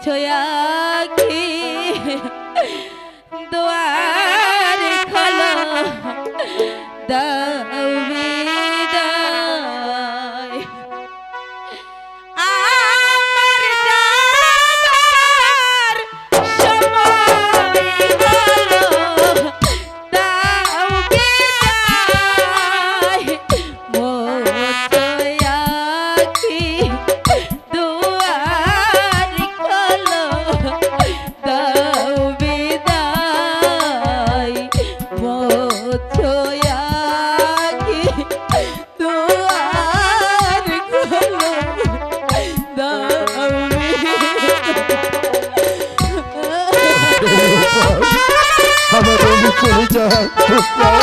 这样。তুমি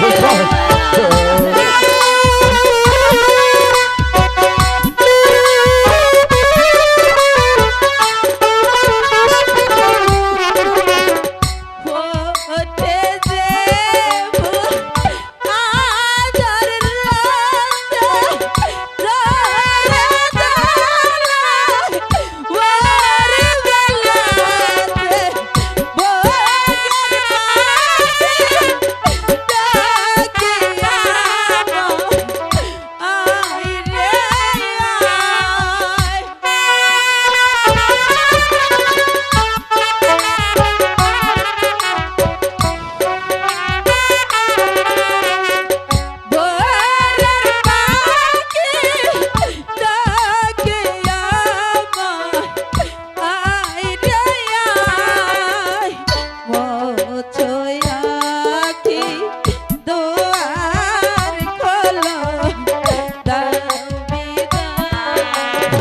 Let's go.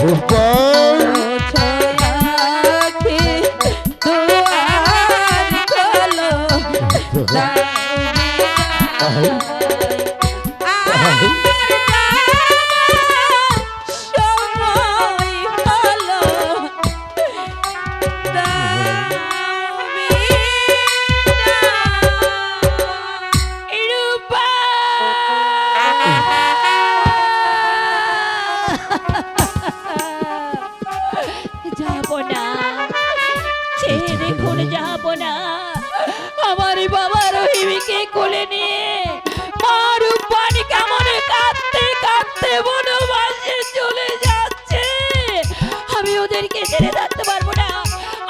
Gopal যাব না। ছেড়ে দেখুন যাব না। আমার বাবা রহিমিকে কোলে নিয়ে মার পানি কেমন কাঁদতে কাঁদতে বনবাসে চলে যাচ্ছে। আমি ওদেরকে ছেড়ে থাকতে পারব না।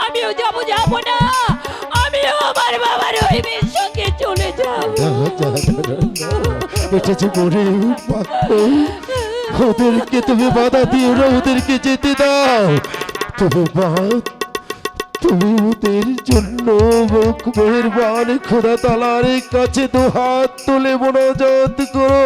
আমিও যাব যাব না। আমিও আমার বাবা রহিমের সঙ্গে চলে যাব। এটা যে মরে ওদেরকে তুমি বাধা দিও না, ওদেরকে যেতে দাও। তুমি মা তুমি ওদের জন্য মুখ মেহরবান খোদা তালার কাছে দু হাত তুলে মনোজাত করো।